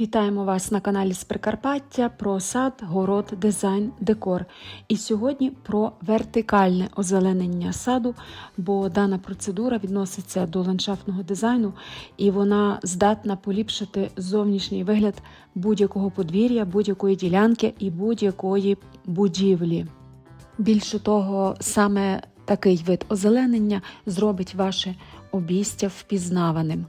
Вітаємо вас на каналі з Прикарпаття про сад, город, дизайн, декор. І сьогодні про вертикальне озеленення саду, бо дана процедура відноситься до ландшафтного дизайну і вона здатна поліпшити зовнішній вигляд будь-якого подвір'я, будь-якої ділянки і будь-якої будівлі. Більше того, саме такий вид озеленення зробить ваше обійстя впізнаваним.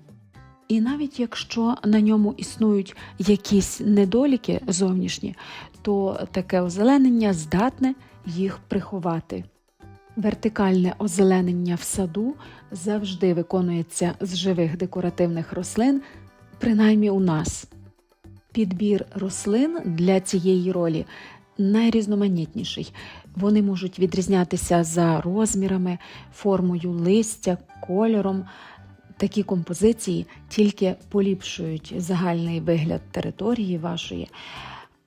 І навіть якщо на ньому існують якісь недоліки зовнішні, то таке озеленення здатне їх приховати. Вертикальне озеленення в саду завжди виконується з живих декоративних рослин, принаймні у нас. Підбір рослин для цієї ролі найрізноманітніший. Вони можуть відрізнятися за розмірами, формою листя, кольором. Такі композиції тільки поліпшують загальний вигляд території вашої.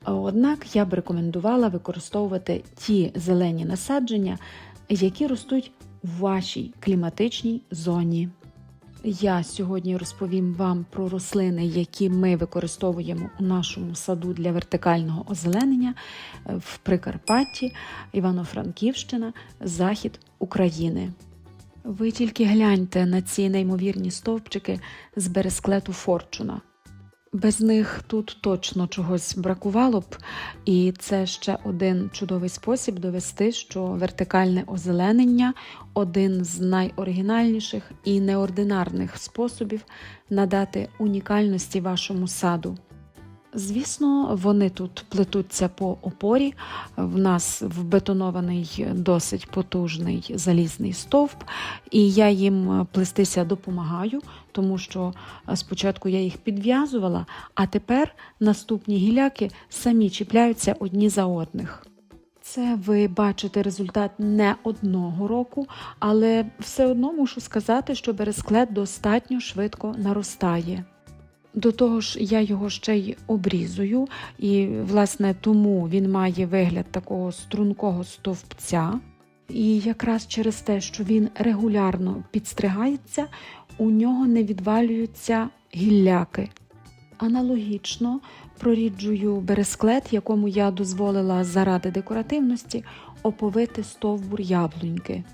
Однак я б рекомендувала використовувати ті зелені насадження, які ростуть в вашій кліматичній зоні. Я сьогодні розповім вам про рослини, які ми використовуємо у нашому саду для вертикального озеленення в Прикарпатті, Івано-Франківщина, Захід України. Ви тільки гляньте на ці неймовірні стовпчики з бересклету Форчуна. Без них тут точно чогось бракувало б, і це ще один чудовий спосіб довести, що вертикальне озеленення один з найоригінальніших і неординарних способів надати унікальності вашому саду. Звісно, вони тут плетуться по опорі. В нас вбетонований досить потужний залізний стовп, і я їм плестися допомагаю, тому що спочатку я їх підв'язувала, а тепер наступні гіляки самі чіпляються одні за одних. Це ви бачите результат не одного року, але все одно мушу сказати, що бересклет достатньо швидко наростає. До того ж, я його ще й обрізую, і, власне, тому він має вигляд такого стрункого стовпця. І якраз через те, що він регулярно підстригається, у нього не відвалюються гілляки. Аналогічно проріджую бересклет, якому я дозволила заради декоративності оповити стовбур яблуньки.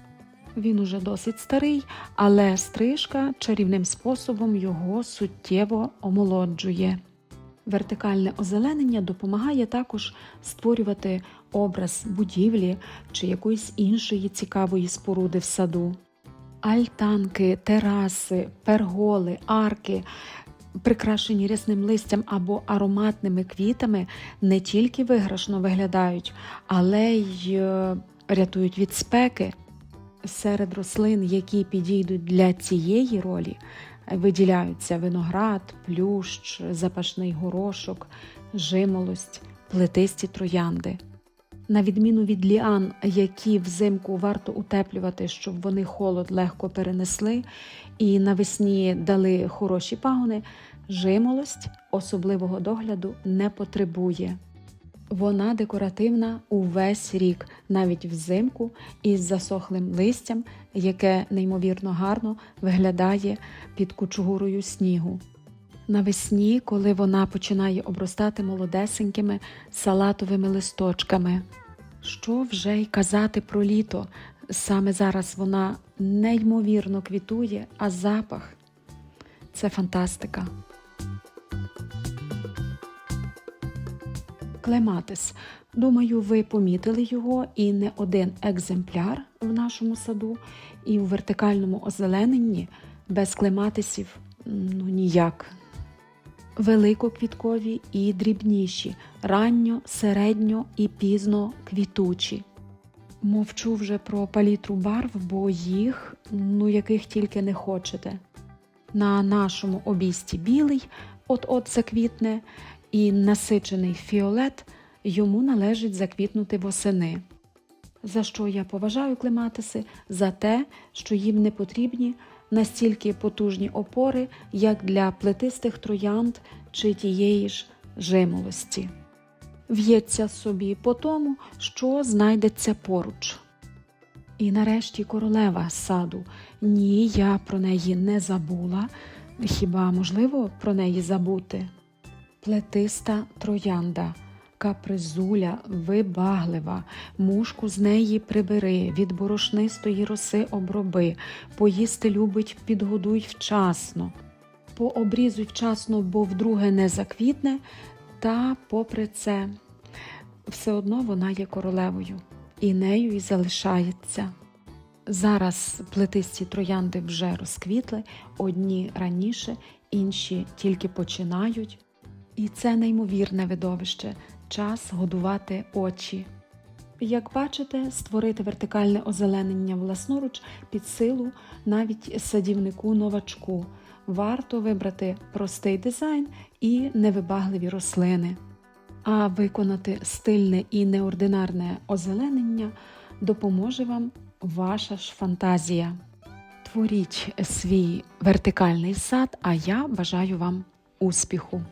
Він уже досить старий, але стрижка чарівним способом його суттєво омолоджує. Вертикальне озеленення допомагає також створювати образ будівлі чи якоїсь іншої цікавої споруди в саду. Альтанки, тераси, перголи, арки, прикрашені рясним листям або ароматними квітами, не тільки виграшно виглядають, але й е, рятують від спеки. Серед рослин, які підійдуть для цієї ролі, виділяються виноград, плющ, запашний горошок, жимолость, плетисті троянди. На відміну від ліан, які взимку варто утеплювати, щоб вони холод легко перенесли і навесні дали хороші пагони, жимолость особливого догляду не потребує. Вона декоративна увесь рік, навіть взимку, із засохлим листям, яке неймовірно гарно виглядає під кучугурою снігу. Навесні, коли вона починає обростати молодесенькими салатовими листочками. Що вже й казати про літо? Саме зараз вона неймовірно квітує, а запах це фантастика. Клематис. Думаю, ви помітили його і не один екземпляр в нашому саду, і у вертикальному озелененні без клематисів ну ніяк. Великоквіткові і дрібніші, ранньо, середньо і пізно квітучі. Мовчу вже про палітру барв, бо їх, ну яких тільки не хочете. На нашому обійсті білий, от-от заквітне, і насичений фіолет йому належить заквітнути восени. За що я поважаю клематиси? За те, що їм не потрібні настільки потужні опори, як для плетистих троянд чи тієї ж жимолості. В'ється собі по тому, що знайдеться поруч. І нарешті королева саду. Ні, я про неї не забула. Хіба можливо про неї забути? Плетиста троянда. Капризуля вибаглива, мушку з неї прибери, від борошнистої роси оброби, поїсти любить, підгодуй вчасно. Пообрізуй вчасно, бо вдруге не заквітне, та попри це все одно вона є королевою і нею і залишається. Зараз плетисті троянди вже розквітли, одні раніше, інші тільки починають. І це неймовірне видовище час годувати очі. Як бачите, створити вертикальне озеленення власноруч під силу навіть садівнику новачку. Варто вибрати простий дизайн і невибагливі рослини. А виконати стильне і неординарне озеленення допоможе вам ваша ж фантазія. Творіть свій вертикальний сад, а я бажаю вам успіху!